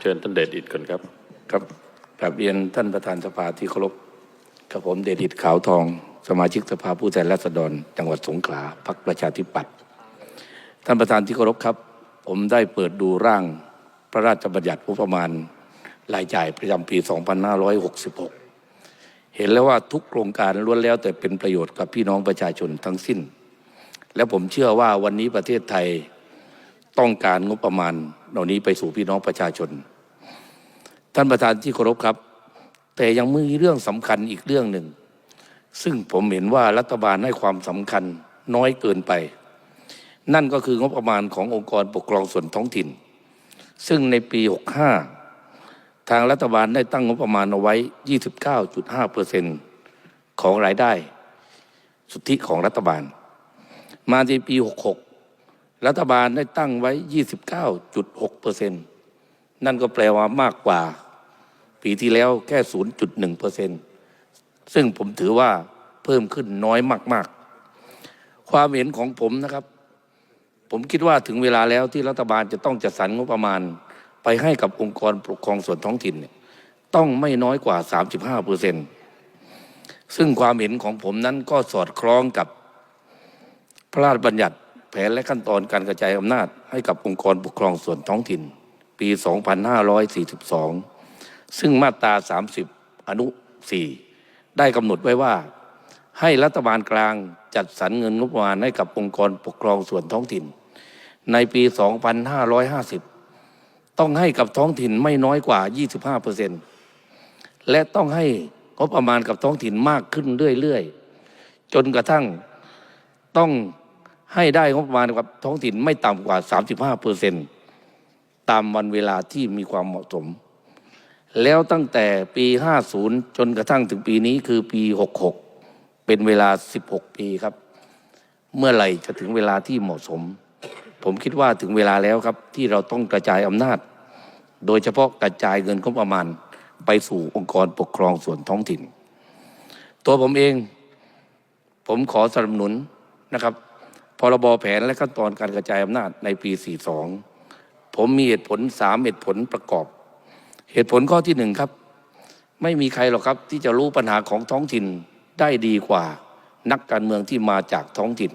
เชิญท่านเดชอิดก่อนครับ ครับกราบเรียนท่านประธานสภาที่เคารพกับผมเดชอิดขาวทอง สมาชิกสภาผู้แทนราษฎร จังหวัดสงขลาพรรคประชาธิปัตย์ท่านประธานที่เคารพครับ ผมได้เปิดดูร่างพระราชบัญญัติงบประมาณรายจ่ายประจำปี 2566 เห็นแล้วว่าทุกโครงการล้วนแล้วแต่เป็นประโยชน์กับพี่น้องประชาชนทั้งสิ้น และผมเชื่อว่าวันนี้ประเทศไทย ต้องการงบประมาณ เหล่านี้ไปสู่พี่น้องประชาชน ท่านประธานที่เคารพครับ แต่ยังมีเรื่องสำคัญอีกเรื่องหนึ่ง ซึ่งผมเห็นว่ารัฐบาลให้ความสำคัญน้อยเกินไป นั่นก็คืองบประมาณขององค์กรปกครองส่วนท้องถิ่น ซึ่งในปี 65 ทางรัฐบาลได้ตั้งงบประมาณเอาไว้ 29.5เปอร์เซ็นของรายได้ สุทธิของรัฐบาล มาในปี 66 รัฐบาลได้ตั้งไว้ 29.6เปอร์เซ็นต์นั่นก็แปลว่ามากกว่า ปีที่แล้วแค่ 0.1เปอร์เซ็นซึ่งผมถือว่าเพิ่มขึ้นน้อยมาก ๆ ความเห็นของผมนะครับ ผมคิดว่าถึงเวลาแล้วที่รัฐบาลจะต้องจัดสรรงบประมาณ ไปให้กับองค์กรปกครองส่วนท้องถิ่นเนี่ยต้องไม่น้อยกว่า 35เปอร์เซ็นซึ่งความเห็นของผมนั้นก็สอดคล้องกับพระราชบัญญัติ แผนและขั้นตอนการกระจายอำนาจให้กับองค์กรปกครองส่วนท้องถิ่น ปี 2542 ซึ่งมาตรา 30 อนุ 4 ได้กำหนดไว้ว่า ให้รัฐบาลกลางจัดสรรเงินงบประมาณให้กับองค์กรปกครองส่วนท้องถิ่น ในปี 2550 ต้องให้กับท้องถิ่นไม่น้อยกว่า 25เปอร์เซ็นต์และต้องให้งบประมาณกับท้องถิ่นมากขึ้นเรื่อยๆ จนกระทั่งต้อง ให้ได้งบประมาณกับท้องถิ่นไม่ต่ำกว่า 35เปอร์เซ็นต์ตามวันเวลาที่มีความเหมาะสม แล้วตั้งแต่ปี 50 จนกระทั่งถึงปีนี้คือปี 66 เป็นเวลา 16 ปีครับ เมื่อไหร่จะถึงเวลาที่เหมาะสม ผมคิดว่าถึงเวลาแล้วครับที่เราต้องกระจายอำนาจ โดยเฉพาะกระจายเงินงบประมาณไปสู่องค์กรปกครองส่วนท้องถิ่น ตัวผมเอง ผมขอสนับสนุนนะครับ พรบแผนและขั้นตอนการกระจายอำนาจในปี 42 ผมมีเหตุผลสามเหตุผลประกอบ เหตุผลข้อที่หนึ่งครับ ไม่มีใครหรอกครับที่จะรู้ปัญหาของท้องถิ่นได้ดีกว่านักการเมืองที่มาจากท้องถิ่น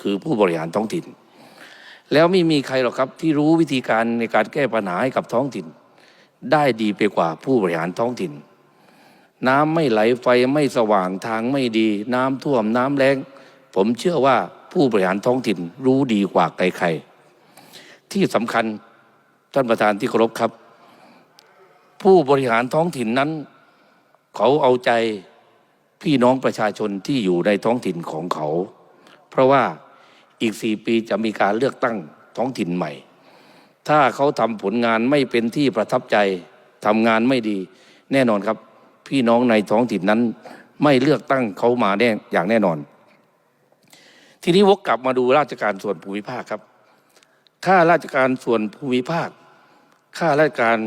คือผู้บริหารท้องถิ่น แล้วไม่มีใครหรอกครับที่รู้วิธีการในการแก้ปัญหาให้กับท้องถิ่น ได้ดีไปกว่าผู้บริหารท้องถิ่น น้ำไม่ไหลไฟไม่สว่างทางไม่ดี น้ำท่วมน้ำแรงผมเชื่อว่า ผู้บริหารท้องถิ่นรู้ดีกว่าใครๆที่สำคัญท่านประธานที่เคารพครับ ผู้บริหารท้องถิ่นนั้น เขาเอาใจพี่น้องประชาชนที่อยู่ในท้องถิ่นของเขา เพราะว่าอีกสี่ปีจะมีการเลือกตั้งท้องถิ่นใหม่ ถ้าเขาทำผลงานไม่เป็นที่ประทับใจทำงานไม่ดี แน่นอนครับ พี่น้องในท้องถิ่นนั้นไม่เลือกตั้งเขามาแน่อย่างแน่นอน ทีนี้วกกลับมาดูราชการส่วนภูมิภาคครับข้าราชการส่วนภูมิภาคข้าราชการ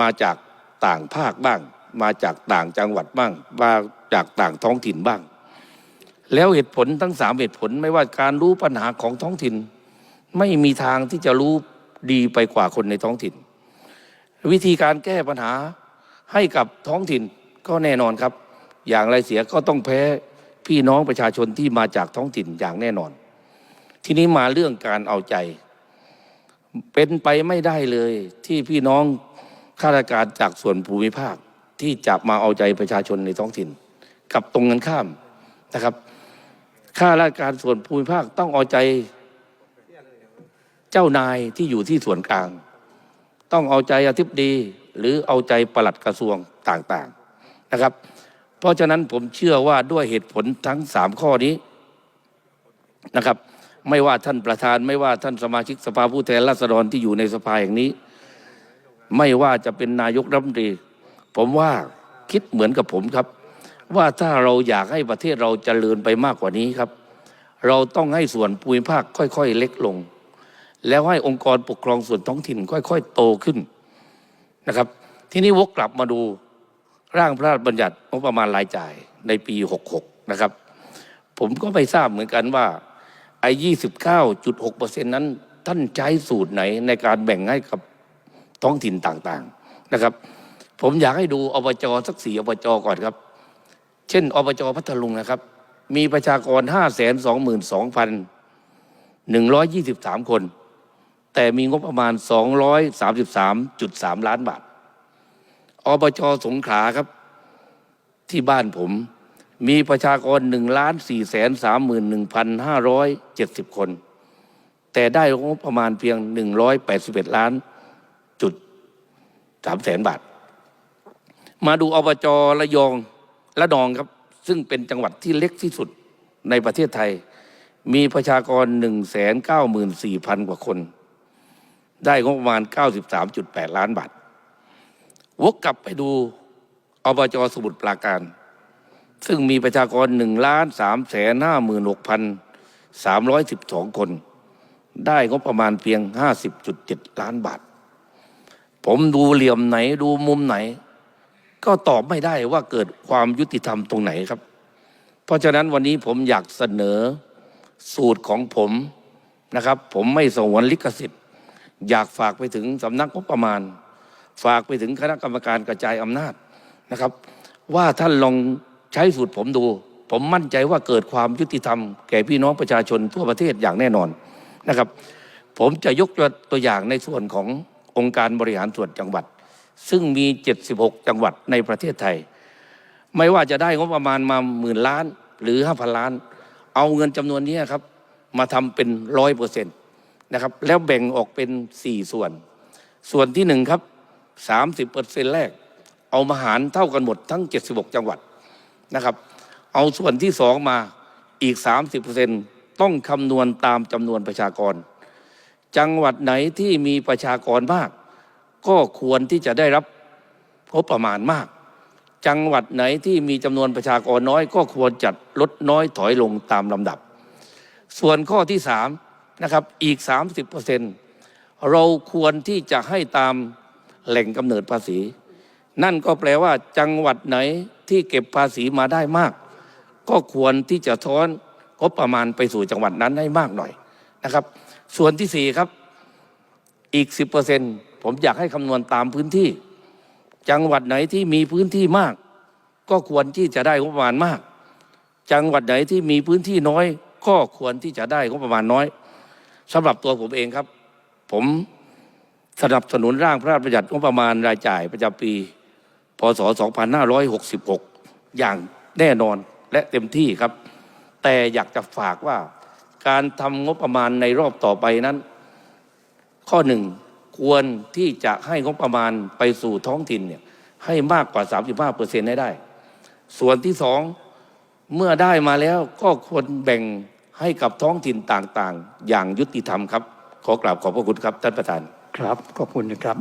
มาจากต่างภาคบ้าง มาจากต่างจังหวัดบ้าง มาจากต่างท้องถิ่นบ้าง แล้วเหตุผลทั้งสามเหตุผลไม่ว่าการรู้ปัญหาของท้องถิ่น ไม่มีทางที่จะรู้ดีไปกว่าคนในท้องถิ่น วิธีการแก้ปัญหาให้กับท้องถิ่นก็แน่นอนครับ อย่างไรเสียก็ต้องแพ้ พี่น้องประชาชนที่มาจากท้องถิ่นอย่างแน่นอน ทีนี้มาเรื่องการเอาใจ เป็นไปไม่ได้เลยที่พี่น้องข้าราชการจากส่วนภูมิภาคที่จะมาเอาใจประชาชนในท้องถิ่น กับตรงกันข้ามนะครับข้าราชการส่วนภูมิภาคต้องเอาใจเจ้านายที่อยู่ที่ส่วนกลาง ต้องเอาใจอธิบดี หรือเอาใจปลัดกระทรวงต่างๆนะครับ เพราะฉะนั้นผมเชื่อว่าด้วยเหตุผลทั้งสามข้อนี้นะครับ ไม่ว่าท่านประธาน ไม่ว่าท่านสมาชิกสภาผู้แทนราษฎรที่อยู่ในสภาอย่างนี้ ไม่ว่าจะเป็นนายกรัฐมนตรี ผมว่าคิดเหมือนกับผมครับ ว่าถ้าเราอยากให้ประเทศเราเจริญไปมากกว่านี้ครับ เราต้องให้ส่วนภูมิภาคค่อยๆ เล็กลง แล้วให้องค์กรปกครองส่วนท้องถิ่น ค่อย ๆ โตขึ้นนะครับ ที่นี้วกกลับมาดู ร่างพระราชบัญญัติงบประมาณรายจ่ายในปี 66 นะครับ ผมก็ไม่ทราบเหมือนกันว่าไอ้29.6%นั้น ท่านใช้สูตรไหนในการแบ่งให้กับท้องถิ่นต่างๆนะครับ ผมอยากให้ดูอบจสักสี่อบจก่อนครับ เช่นอบจพัทลุงนะครับ มีประชากร5 2 2 1 2 3คน แต่มีงบประมาณ233.3ล้านบาท อบจสงขลาครับ ที่บ้านผม มีประชากร1ล้าน4แสน31,570คน แต่ได้งบประมาณเพียง181ล้านจุด3แสนบาท มาดูอบจระยองและนองครับ ซึ่งเป็นจังหวัดที่เล็กที่สุดในประเทศไทย มีประชากร194,000กว่าคน ได้งบประมาณ93.8ล้านบาท วกกลับไปดูอบจสมุทรปราการ ซึ่งมีประชากร1ล้าน3แสน56,312คน ได้งบประมาณเพียง50.7ล้านบาท ผมดูเหลี่ยมไหนดูมุมไหน ก็ตอบไม่ได้ว่าเกิดความยุติธรรมตรงไหนครับ เพราะฉะนั้นวันนี้ผมอยากเสนอสูตรของผมนะครับ ผมไม่สงวนลิขสิทธิ์ อยากฝากไปถึงสำนักงบประมาณ ฝากไปถึงคณะกรรมการกระจายอำนาจนะครับ ว่าท่านลองใช้สูตรผมดู ผมมั่นใจว่าเกิดความยุติธรรมแก่พี่น้องประชาชนทั่วประเทศอย่างแน่นอนนะครับ ผมจะยกตัวอย่างในส่วนขององค์การบริหารส่วนจังหวัด ซึ่งมี 76 จังหวัดในประเทศไทย ไม่ว่าจะได้งบประมาณมาหมื่นล้านหรือห้าพันล้าน เอาเงินจำนวนนี้ครับ มาทำเป็นร้อยเปอร์เซ็นต์นะครับแล้วแบ่งออกเป็นสี่ส่วน ส่วนที่หนึ่งครับ สามสิบเปอร์เซ็นต์แรก เอามาหารเท่ากันหมดทั้งเจ็ดสิบหกจังหวัดนะครับ เอาส่วนที่สองมาอีกสามสิบเปอร์เซ็นต์ต้องคำนวณตามจำนวนประชากร จังหวัดไหนที่มีประชากรมาก ก็ควรที่จะได้รับงบประมาณมาก จังหวัดไหนที่มีจำนวนประชากรน้อย ก็ควรจัดลดน้อยถอยลงตามลำดับ ส่วนข้อที่สามนะครับอีก 30เปอร์เซ็นต์เราควรที่จะให้ตาม แหล่งกำเนิดภาษี นั่นก็แปลว่าจังหวัดไหนที่เก็บภาษีมาได้มาก ก็ควรที่จะท้อนงบประมาณไปสู่จังหวัดนั้นให้มากหน่อยนะครับ ส่วนที่สี่ครับอีก 10เปอร์เซ็นต์ผมอยากให้คำนวณตามพื้นที่ จังหวัดไหนที่มีพื้นที่มาก ก็ควรที่จะได้งบประมาณมาก จังหวัดไหนที่มีพื้นที่น้อย ก็ควรที่จะได้งบประมาณน้อยสำหรับตัวผมเองครับ ผม สนับสนุนร่างพระราชบัญญัติงบประมาณรายจ่ายประจำปี พศ 2566 อย่างแน่นอนและเต็มที่ครับ แต่อยากจะฝากว่าการทำงบประมาณในรอบต่อไปนั้น ข้อหนึ่งควรที่จะให้งบประมาณไปสู่ท้องถิ่นเนี่ยให้มากกว่า 35เปอร์เซ็นต์ให้ได้ ส่วนที่สองเมื่อได้มาแล้วก็ควรแบ่งให้กับท้องถิ่นต่างๆ อย่างยุติธรรมครับ ขอกราบขอบพระคุณครับท่านประธาน ครับขอบคุณนะครับ